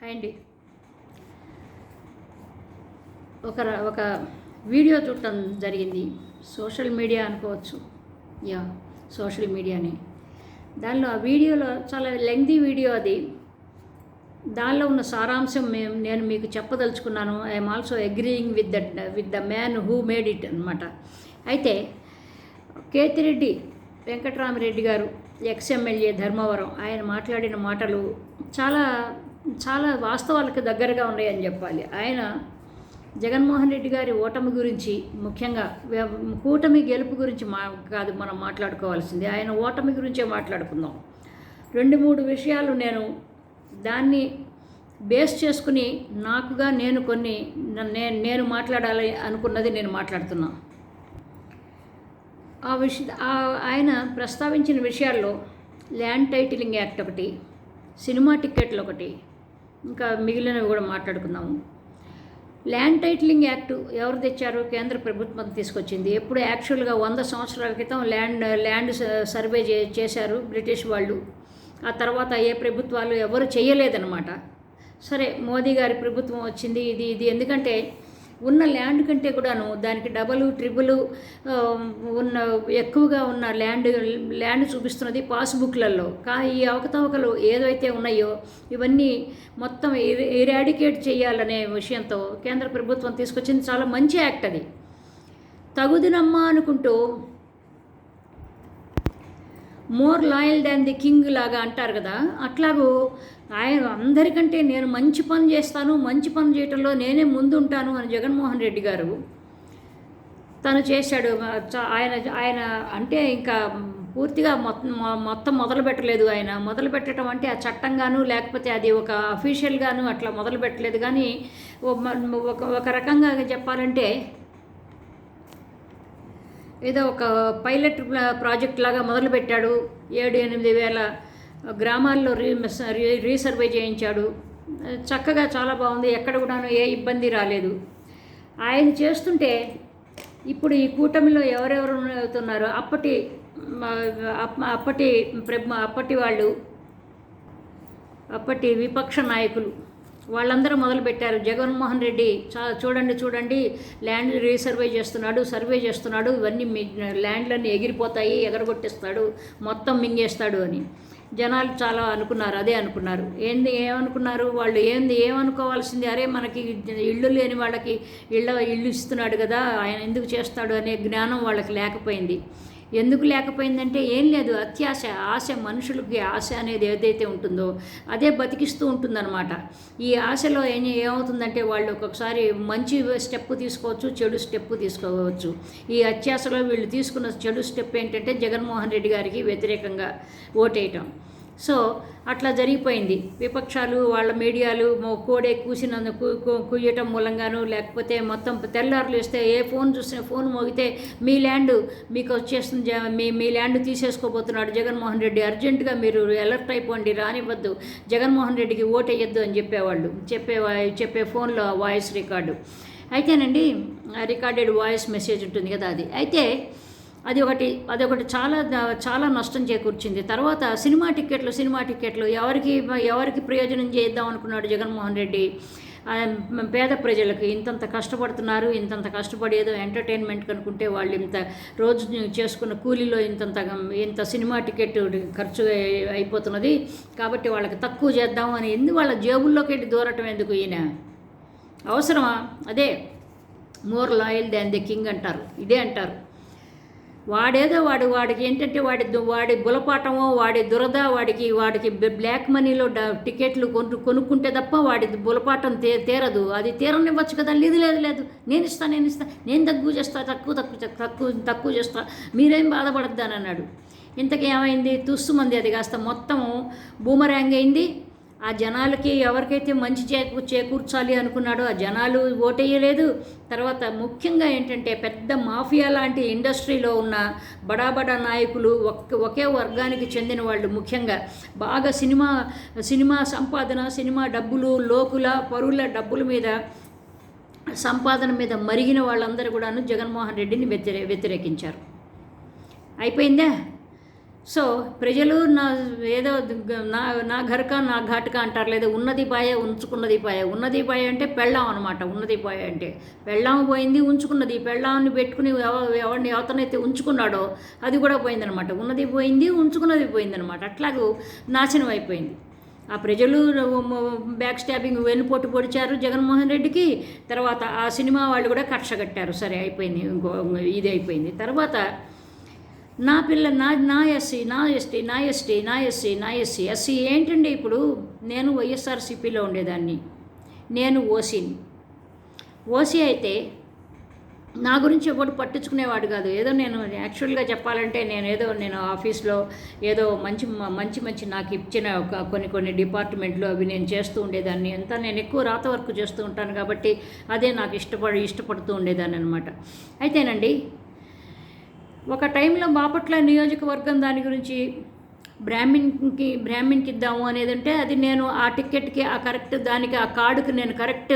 Hi అండి. ఒక ర- ఒక వీడియో చూడటం జరిగింది. సోషల్ మీడియా అనుకోవచ్చు. యా సోషల్ మీడియాని. దానిలో ఆ వీడియోలో చాలా లెంగ్దీ వీడియో అది. దానిలో ఉన్న సారాంశం మేము నేను మీకు చెప్పదలుచుకున్నాను. I'm also agreeing with that with the man who made it అనమాట అయితే కేతిరెడ్డి వెంకటరామరెడ్డి గారు ఎక్స్ఎమ్మెల్యే ధర్మవరం ఆయన మాట్లాడిన మాటలు చాలా చాలా వాస్తవాలకు దగ్గరగా ఉన్నాయని చెప్పాలి. ఆయన జగన్మోహన్ రెడ్డి గారి ఓటమి గురించి ముఖ్యంగా కూటమి గెలుపు గురించి మా కాదు మనం మాట్లాడుకోవాల్సింది. ఆయన ఓటమి గురించే మాట్లాడుకుందాం. రెండు మూడు విషయాలు నేను దాన్ని బేస్ చేసుకుని నాకుగా నేను కొన్ని నేను నేను మాట్లాడాలి అనుకున్నది నేను మాట్లాడుతున్నా. ఆ విష ఆయన ప్రస్తావించిన విషయాల్లో ల్యాండ్ టైటిలింగ్ యాక్ట్ ఒకటి సినిమా టిక్కెట్లు ఒకటి ఇంకా మిగిలినవి కూడా మాట్లాడుకుందాము. ల్యాండ్ టైటిలింగ్ యాక్ట్ ఎవరు తెచ్చారు? కేంద్ర ప్రభుత్వం తీసుకొచ్చింది. ఎప్పుడు యాక్చువల్గా వంద సంవత్సరాల క్రితం ల్యాండ్ ల్యాండ్ సర్వే చే చేశారు బ్రిటిష్ వాళ్ళు. ఆ తర్వాత ఏ ప్రభుత్వాలు ఎవరు చేయలేదన్నమాట. సరే మోదీ గారి ప్రభుత్వం వచ్చింది ఇది ఇది. ఎందుకంటే ఉన్న ల్యాండ్ కంటే కూడాను దానికి డబల్ ట్రిపుల్ ఉన్న ఎక్కువగా ఉన్న ల్యాండ్ ల్యాండ్ చూపిస్తున్నది పాస్బుక్లలో. కా ఈ అవకతవకలు ఏదైతే ఉన్నాయో ఇవన్నీ మొత్తం ఇరాడికేట్ చేయాలనే విషయంతో కేంద్ర ప్రభుత్వం తీసుకొచ్చింది. చాలా మంచి యాక్ట్ అది. తగుదినమ్మా అనుకుంటూ more loyal than the king లాగా అంటారు కదా అట్లాగూ ఆయన అందరికంటే నేను మంచి పని చేస్తాను మంచి పని చేయటంలో నేనే ముందుంటాను అని జగన్మోహన్ రెడ్డి గారు తను చేశాడు. ఆయన ఆయన అంటే ఇంకా పూర్తిగా మొత్తం మొత్తం మొదలు పెట్టలేదు ఆయన. మొదలు పెట్టడం అంటే ఆ చట్టంగాను లేకపోతే అది ఒక అఫీషియల్గాను అట్లా మొదలు పెట్టలేదు కానీ ఒక ఒక రకంగా చెప్పాలంటే ఏదో ఒక పైలట్ ప్రాజెక్ట్ లాగా మొదలుపెట్టాడు. ఏడు ఎనిమిది వేల గ్రామాల్లో రీ రీ- రీసర్వే చేయించాడు. చక్కగా చాలా బాగుంది. ఎక్కడ కూడాను ఏ ఇబ్బంది రాలేదు. ఆయన చేస్తుంటే ఇప్పుడు ఈ కూటమిలో ఎవరెవరు అవుతున్నారో అప్పటి అప్పటి ప్ర- అప్పటి వాళ్ళు అప్పటి విపక్ష నాయకులు వాళ్ళందరూ మొదలుపెట్టారు. జగన్మోహన్ రెడ్డి చూడండి చూడండి ల్యాండ్ రీసర్వే చేస్తున్నాడు సర్వే చేస్తున్నాడు ఇవన్నీ ల్యాండ్లన్నీ ఎగిరిపోతాయి ఎగరగొట్టేస్తాడు మొత్తం మింగేస్తాడు అని. జనాలు చాలా అనుకున్నారు అదే అనుకున్నారు. ఏంది ఏమనుకున్నారు? వాళ్ళు ఏంది ఏమనుకోవాల్సింది? అరే మనకి ఇళ్ళు లేని వాళ్ళకి ఇళ్ళ ఇల్లు ఇస్తున్నాడు కదా ఆయన ఎందుకు చేస్తాడు అనే జ్ఞానం వాళ్ళకి లేకపోయింది. ఎందుకు లేకపోయిందంటే ఏం లేదు అత్యాశ ఆశ మనుషులకి ఆశ అనేది ఏదైతే ఉంటుందో అదే బతికిస్తూ ఉంటుందన్నమాట. ఈ ఆశలో ఏం ఏమవుతుందంటే వాళ్ళు ఒక్కొక్కసారి మంచి స్టెప్ తీసుకోవచ్చు చెడు స్టెప్ తీసుకోవచ్చు. ఈ అత్యాశలో వీళ్ళు తీసుకున్న చెడు స్టెప్ ఏంటంటే జగన్మోహన్ రెడ్డి గారికి వ్యతిరేకంగా ఓటేయటం. సో అట్లా జరిగిపోయింది. విపక్షాలు వాళ్ళ మీడియాలు కోడే కూసినందు కుయ్యటం మూలంగాను లేకపోతే మొత్తం తెల్లారులు ఇస్తే ఏ ఫోన్ చూసినా ఫోన్ మోగితే మీ ల్యాండ్ మీకు వచ్చేస్తుంది మీ మీ ల్యాండ్ తీసేసుకోబోతున్నాడు జగన్మోహన్ రెడ్డి. అర్జెంటుగా మీరు అలర్ట్ అయిపోండి రానివ్వద్దు. జగన్మోహన్ రెడ్డికి ఓటేయద్దు అని చెప్పేవాళ్ళు. చెప్పే చెప్పే ఫోన్లో వాయిస్ రికార్డు. అయితేనండి రికార్డెడ్ వాయిస్ మెసేజ్ ఉంటుంది కదా అది. అయితే అది ఒకటి అది ఒకటి చాలా చాలా నష్టం చేకూర్చింది. తర్వాత సినిమా టిక్కెట్లు సినిమా టిక్కెట్లు ఎవరికి ఎవరికి ప్రయోజనం చేద్దాం అనుకున్నాడు జగన్మోహన్ రెడ్డి? పేద ప్రజలకు ఇంతంత కష్టపడుతున్నారు ఇంతంత కష్టపడి ఏదో ఎంటర్టైన్మెంట్ కనుకుంటే వాళ్ళు ఇంత రోజు చేసుకున్న కూలీలో ఇంతంత ఇంత సినిమా టికెట్ ఖర్చు అయిపోతున్నది. కాబట్టి వాళ్ళకి తక్కువ చేద్దాం అని ఎందుకు వాళ్ళ జేబుల్లోకి వెళ్ళి దూరటం ఎందుకు ఈయన? అవసరమా? అదే more loyal than the king అంటారు. ఇదే అంటారు. వాడేదో వాడు వాడికి ఏంటంటే వాడి వాడి బులపాటమో వాడి దురద వాడికి వాడికి బ్లాక్ మనీలో డ- టికెట్లు కొను కొనుక్కుంటే తప్ప వాడి బులపాటం తే తీరదు. అది తీరనివ్వచ్చు కదా. లేదు లేదు లేదు. నేను ఇస్తాను నేను ఇస్తాను నేను తక్కువ చేస్తా తక్కువ తక్కువ తక్కువ తక్కువ చేస్తా. మీరేం బాధపడద్దానన్నాడు ఇంతకేమైంది అన్నాడు. ఇంతకీ తుస్సుమంది అది కాస్త మొత్తము బూమరాంగ్ అయింది. ఆ జనాలకి ఎవరికైతే మంచి చేకూ చేకూర్చాలి అనుకున్నాడో ఆ జనాలు ఓటేయలేదు. తర్వాత ముఖ్యంగా ఏంటంటే పెద్ద మాఫియా లాంటి ఇండస్ట్రీలో ఉన్న బడా బడా నాయకులు ఒక ఒకే వర్గానికి చెందిన వాళ్ళు ముఖ్యంగా. బాగా సినిమా సినిమా సంపాదన సినిమా డబ్బులు లోకుల పరుల డబ్బుల మీద సంపాదన మీద మరిగిన వాళ్ళందరూ కూడాను జగన్మోహన్ రెడ్డిని వ్యతిరే వ్యతిరేకించారు. అయిపోయిందా? సో ప్రజలు నా ఏదో నా నా ఘరక నా ఘాటుక అంటారు లేదా ఉన్నది పాయ ఉంచుకున్నది పాయ. ఉన్నది పాయ అంటే పెళ్ళాం అనమాట ఉన్నది పాయ అంటే పెళ్ళాం పోయింది ఉంచుకున్నది. పెళ్ళాంని పెట్టుకుని ఎవరిని ఎవతనైతే ఉంచుకున్నాడో అది కూడా పోయిందనమాట ఉన్నది పోయింది ఉంచుకున్నది పోయిందనమాట అట్లాగూ నాశనం అయిపోయింది. ఆ ప్రజలు బ్యాక్ స్టాబింగ్ వెన్నుపోటు పొడిచారు జగన్మోహన్ రెడ్డికి. తర్వాత ఆ సినిమా వాళ్ళు కూడా కక్ష కట్టారు. సరే అయిపోయింది ఇంకో ఇది అయిపోయింది. తర్వాత నా పిల్ల నా నా ఎస్సీ నా ఎస్టీ నా ఎస్టీ నా ఎస్సీ నా ఎస్సీ ఎస్సీ ఏంటండి ఇప్పుడు? నేను వైఎస్ఆర్సీపీలో ఉండేదాన్ని. నేను ఓసీని. ఓసీ అయితే నా గురించి ఎవడు పట్టించుకునేవాడు కాదు. ఏదో నేను యాక్చువల్గా చెప్పాలంటే నేను ఏదో నేను ఆఫీస్లో ఏదో మంచి మంచి మంచి నాకు ఇచ్చిన ఒక కొన్ని కొన్ని డిపార్ట్మెంట్లు అవి నేను చేస్తూ ఉండేదాన్ని. అంతా నేను ఎక్కువ రాత వర్క్ చేస్తూ ఉంటాను కాబట్టి అదే నాకు ఇష్టపడి ఇష్టపడుతూ ఉండేదాన్ని అనమాట అయితేనండి ఒక టైంలో బాపట్ల నియోజకవర్గం దాని గురించి బ్రాహ్మిన్కి బ్రాహ్మిన్కి ఇద్దాము అనేది అంటే అది నేను ఆ టికెట్కి ఆ కరెక్ట్ దానికి ఆ కార్డుకి నేను కరెక్ట్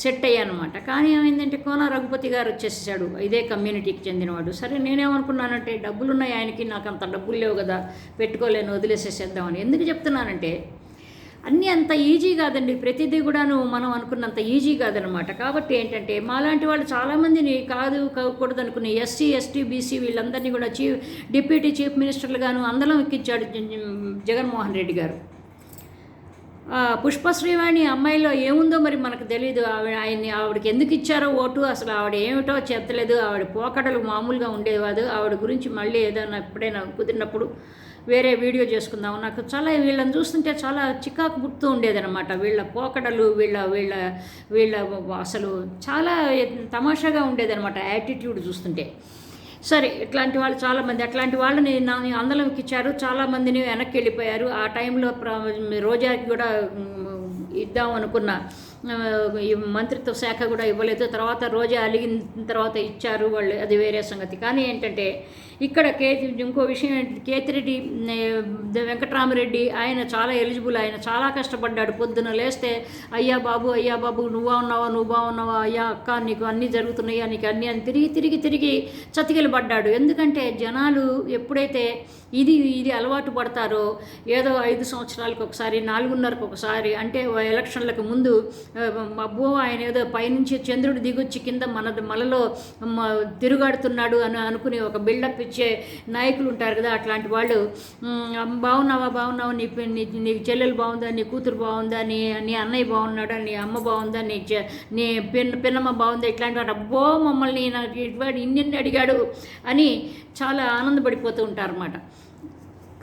సెట్ అయ్యాను అనమాట కానీ ఏమైందంటే కోన రఘుపతి గారు వచ్చేసాడు ఇదే కమ్యూనిటీకి చెందినవాడు. సరే నేనేమనుకున్నానంటే డబ్బులు ఉన్నాయి ఆయనకి నాకు అంత డబ్బులు లేవు కదా పెట్టుకోలేను వదిలేసేసేద్దామని. ఎందుకు చెప్తున్నానంటే అన్నీ అంత ఈజీ కాదండి. ప్రతిదీ కూడాను మనం అనుకున్నంత ఈజీ కాదనమాట. కాబట్టి ఏంటంటే మాలాంటి వాళ్ళు చాలామందిని కాదు కాకూడదు అనుకునే ఎస్సీ ఎస్టీ బీసీ వీళ్ళందరినీ కూడా చీఫ్ డిప్యూటీ చీఫ్ మినిస్టర్లుగాను అందరం ఎక్కించాడు జగన్మోహన్ రెడ్డి గారు. పుష్పశ్రీవాణి అమ్మాయిలో ఏముందో మరి మనకు తెలియదు ఆవిడ ఆయన్ని ఆవిడకి ఎందుకు ఇచ్చారో ఓటు అసలు ఆవిడ ఏమిటో చెత్తలేదు ఆవిడ పోకడలు మామూలుగా ఉండేవాదు. ఆవిడ గురించి మళ్ళీ ఏదైనా ఎప్పుడైనా కుదిరినప్పుడు వేరే వీడియో చేసుకుందాం నాకు చాలా వీళ్ళని చూస్తుంటే చాలా చికాకు గుర్తు ఉండేదనమాట వీళ్ళ పోకడలు వీళ్ళ వీళ్ళ వీళ్ళ అసలు చాలా తమాషాగా ఉండేదనమాట యాటిట్యూడ్ చూస్తుంటే. సరే ఇట్లాంటి వాళ్ళు చాలామంది అట్లాంటి వాళ్ళని నా అందలంకి ఇచ్చారు చాలామందిని వెనక్కి వెళ్ళిపోయారు. ఆ టైంలో ప్ర- రోజాకి కూడా ఇద్దాం అనుకున్న ఈ మంత్రిత్వ శాఖ కూడా ఇవ్వలేదు. తర్వాత రోజా అలిగిన తర్వాత ఇచ్చారు వాళ్ళు అది వేరే సంగతి. కానీ ఏంటంటే ఇక్కడ కే ఇంకో విషయం ఏంటి కేతిరెడ్డి వెంకటరామరెడ్డి ఆయన చాలా ఎలిజిబుల్ ఆయన చాలా కష్టపడ్డాడు. పొద్దున లేస్తే అయ్యా బాబు అయ్యా బాబు నువ్వా ఉన్నావా నువ్వు బాగున్నావా అయ్యా అక్క నీకు అన్నీ జరుగుతున్నాయా నీకు అన్నీ అని తిరిగి తిరిగి తిరిగి చతికిలబడ్డాడు. ఎందుకంటే జనాలు ఎప్పుడైతే ఇది ఇది అలవాటు పడతారో? ఏదో ఐదు సంవత్సరాలకు ఒకసారి నాలుగున్నరకు ఒకసారి అంటే ఎలక్షన్లకు ముందు అబ్బో ఆయన ఏదో పైనుంచి చంద్రుడు దిగొచ్చి కింద మన మనలో తిరుగాడుతున్నాడు అని అనుకుని ఒక బిల్డప్ ఇచ్చే నాయకులు ఉంటారు కదా అట్లాంటి వాళ్ళు. బాగున్నావా బాగున్నావా? నీ నీ చెల్లెలు బాగుందా? నీ కూతురు బాగుందా? నీ నీ అన్నయ్య బాగున్నాడా? నీ అమ్మ బాగుందా? నీ నీ పిన్న పిన్నమ్మ బాగుందా? ఇట్లాంటి వాడు అబ్బో మమ్మల్ని నాకు ఇటువంటి ఇన్ని అడిగాడు అని చాలా ఆనందపడిపోతూ ఉంటారు అన్నమాట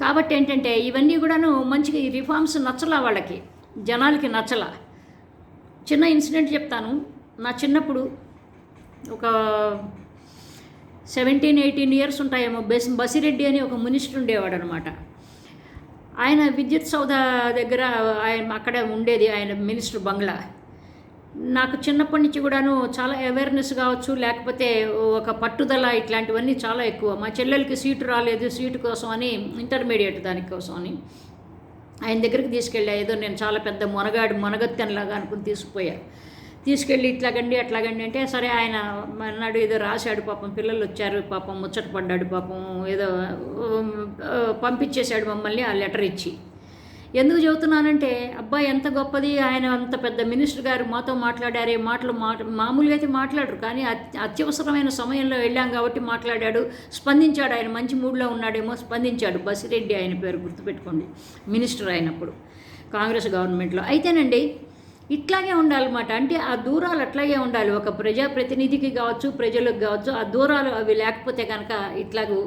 కాబట్టి ఏంటంటే ఇవన్నీ కూడాను మంచిగా ఈ రిఫార్మ్స్ నచ్చలా వాళ్ళకి జనాలకి నచ్చలా. చిన్న ఇన్సిడెంట్ చెప్తాను. నా చిన్నప్పుడు ఒక సెవెంటీన్ ఎయిటీన్ ఇయర్స్ ఉంటాయేమో బస్ బసిరెడ్డి అని ఒక మినిస్టర్ ఉండేవాడు అనమాట ఆయన విద్యుత్ సౌధ దగ్గర ఆయన అక్కడే ఉండేది ఆయన మినిస్టర్ బంగ్లా. నాకు చిన్నప్పటి నుంచి కూడాను చాలా అవేర్నెస్ కావచ్చు లేకపోతే ఒక పట్టుదల ఇట్లాంటివన్నీ చాలా ఎక్కువ. మా చెల్లెలకి సీటు రాలేదు సీటు కోసం అని ఇంటర్మీడియట్ దానికోసం అని. ఆయన దగ్గరికి తీసుకెళ్ళా ఏదో నేను చాలా పెద్ద మొనగాడు మునగత్తెనలాగా అనుకుని తీసుకుపోయా. తీసుకెళ్ళి ఇట్లాగండి అట్లాగండి అంటే సరే ఆయన అన్నాడు ఏదో రాశాడు పాపం పిల్లలు వచ్చారు పాపం ముచ్చట పడ్డాడు పాపం ఏదో పంపించేశాడు మమ్మల్ని ఆ లెటర్ ఇచ్చి. ఎందుకు చెబుతున్నానంటే అబ్బాయి ఎంత గొప్పది ఆయన అంత పెద్ద మినిస్టర్ గారు మాతో మాట్లాడారే మాటలు మాట మామూలుగా అయితే మాట్లాడరు కానీ అత్యవసరమైన సమయంలో వెళ్ళాం కాబట్టి మాట్లాడాడు స్పందించాడు ఆయన మంచి మూడ్లో ఉన్నాడేమో స్పందించాడు బసిరెడ్డి ఆయన పేరు గుర్తుపెట్టుకోండి మినిస్టర్ అయినప్పుడు కాంగ్రెస్ గవర్నమెంట్లో. అయితేనండి ఇట్లాగే ఉండాలన్నమాట. అంటే ఆ దూరాలు అట్లాగే ఉండాలి. ఒక ప్రజాప్రతినిధికి కావచ్చు ప్రజలకు కావచ్చు ఆ దూరాలు అవి లేకపోతే కనుక ఇట్లాగూ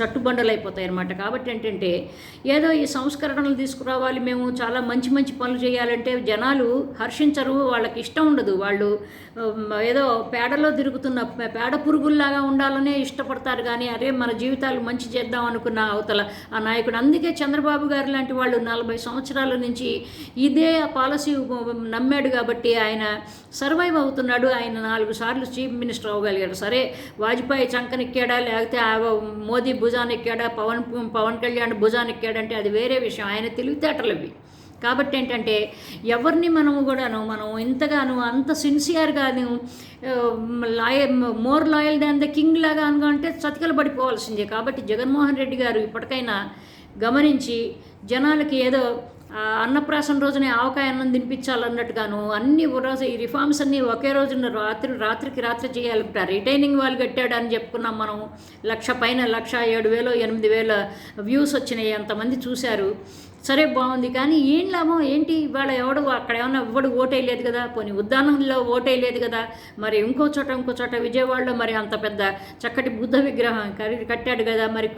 చట్టుబండలు అయిపోతాయి అనమాట కాబట్టి ఏంటంటే ఏదో ఈ సంస్కరణలు తీసుకురావాలి మేము చాలా మంచి మంచి పనులు చేయాలంటే జనాలు హర్షించరు వాళ్ళకి ఇష్టం ఉండదు. వాళ్ళు ఏదో పేడలో తిరుగుతున్న పేడ పురుగుల్లాగా ఉండాలనే ఇష్టపడతారు కానీ అరే మన జీవితాలు మంచి చేద్దాం అనుకున్న అవతల ఆ నాయకుడు. అందుకే చంద్రబాబు గారు లాంటి వాళ్ళు నలభై సంవత్సరాల నుంచి ఇదే పాలసీ నమ్మాడు కాబట్టి ఆయన సర్వైవ్ అవుతున్నాడు. ఆయన నాలుగు సార్లు చీఫ్ మినిస్టర్ అవ్వగలిగాడు. సరే వాజ్పేయి చంకనెక్కాడా? లేకపోతే ఆ మోదీ భుజాన్ని ఎక్కాడా పవన్ పవన్ కళ్యాణ్ భుజాన్ని ఎక్కాడంటే అది వేరే విషయం. ఆయన తెలివితేటలు ఇవి కాబట్టి ఏంటంటే ఎవరిని మనము కూడాను మనం ఇంతగాను అంత సిన్సియర్గాను loyal more loyal than the king లాగా అనుకుంటే చతికలు పడిపోవాల్సిందే. కాబట్టి జగన్మోహన్ రెడ్డి గారు ఇప్పటికైనా గమనించి జనాలకి ఏదో అన్నప్రాసన రోజునే ఆవకాయ అన్నం తినిపించాలన్నట్టుగాను అన్ని రోజు ఈ రిఫార్మ్స్ అన్నీ ఒకే రోజున రాత్రి రాత్రికి రాత్రి చేయాలంటారు రిటైనింగ్ వాళ్ళు కట్టాడు అని చెప్పుకున్నాం మనం. లక్ష పైన లక్ష ఏడు వేలు ఎనిమిది వేల వ్యూస్ వచ్చినాయి. అంతమంది చూశారు. సరే బాగుంది కానీ ఏం లాభం? ఏంటి? ఇవాళ ఎవడు అక్కడ ఏమన్నా ఇవ్వడు ఓటేయలేదు కదా. పోనీ ఉద్యానంలో ఓటేయలేదు కదా. మరి ఇంకో చోట ఇంకో చోట విజయవాడలో మరి అంత పెద్ద చక్కటి బుద్ధ విగ్రహం కట్టాడు కదా. మరి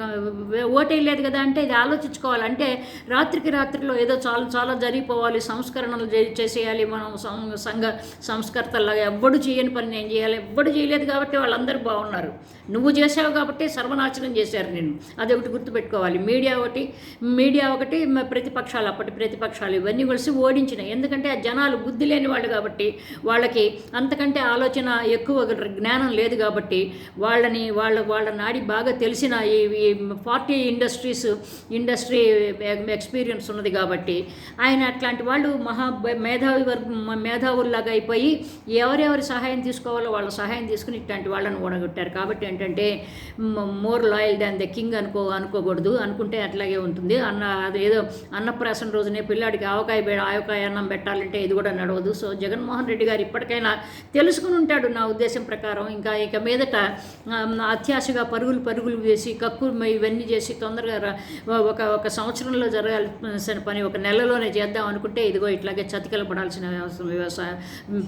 ఓటేయలేదు కదా అంటే ఇది ఆలోచించుకోవాలి. అంటే రాత్రికి రాత్రిలో ఏదో చాలా చాలా జరిగిపోవాలి. సంస్కరణలు చేసేయాలి. మనం సం- సంఘ సంస్కర్తలాగా ఎవ్వడు చేయని పని నేను చేయాలి. ఎవ్వడు చేయలేదు కాబట్టి వాళ్ళందరూ బాగున్నారు. నువ్వు చేసావు కాబట్టి సర్వనాశనం చేశారు నేను అదొకటి గుర్తుపెట్టుకోవాలి. మీడియా ఒకటి మీడియా ఒకటి ప్రతిపక్షాలు అప్పటి ప్రతిపక్షాలు ఇవన్నీ కలిసి ఓడించినాయి. ఎందుకంటే ఆ జనాలు బుద్ధి లేని వాళ్ళు కాబట్టి వాళ్ళకి అంతకంటే ఆలోచన ఎక్కువ జ్ఞానం లేదు కాబట్టి వాళ్ళని వాళ్ళ వాళ్ళ నాడి బాగా తెలిసిన ఈ పార్టీ ఇండస్ట్రీస్ ఇండస్ట్రీ ఎక్స్పీరియన్స్ ఉన్నది కాబట్టి ఆయన అట్లాంటి వాళ్ళు మహా మేధావి వర్గం మేధావుల్లాగా అయిపోయి ఎవరెవరి సహాయం తీసుకోవాలో వాళ్ళ సహాయం తీసుకుని ఇట్లాంటి వాళ్ళని ఓడగొట్టారు. కాబట్టి ఏంటంటే more loyal than the king అనుకో అనుకోకూడదు. అనుకుంటే అట్లాగే ఉంటుంది. అన్న అది ఏదో అన్నప్రాసన రోజునే పిల్లాడికి ఆవకాయ బె- ఆవకాయ అన్నం పెట్టాలంటే ఇది కూడా నడవదు. సో జగన్మోహన్ రెడ్డి గారు ఇప్పటికైనా తెలుసుకుని ఉంటాడు నా ఉద్దేశం ప్రకారం. ఇంకా ఇక మీదట అత్యాశగా పరుగులు పరుగులు వేసి కక్కు ఇవన్నీ చేసి తొందరగా ఒక ఒక సంవత్సరంలో జరగాల్సిన పని ఒక నెలలోనే చేద్దాం అనుకుంటే ఇదిగో ఇట్లాగే చతికిల పడాల్సిన వ్యవసాయ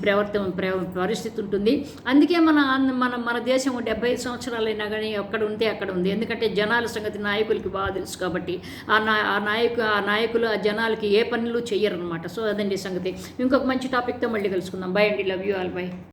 ప్రవర్తన ప్ర- పరిస్థితి ఉంటుంది. అందుకే మన మన మన దేశం డెబ్బై ఐదు సంవత్సరాలైనా కానీ ఎక్కడ ఉంటే అక్కడ ఉంది. ఎందుకంటే జనాల సంగతి నాయకులకి బాగా తెలుసు కాబట్టి. ఆ నా ఆ నాయకు ఆ నాయకులు ఆ జనాలకి ఏ పనులు చేయరు అనమాట సో అదండి సంగతి. ఇంకొక మంచి టాపిక్తో మళ్ళీ కలుసుకుందాం. బై అండి. Love you all by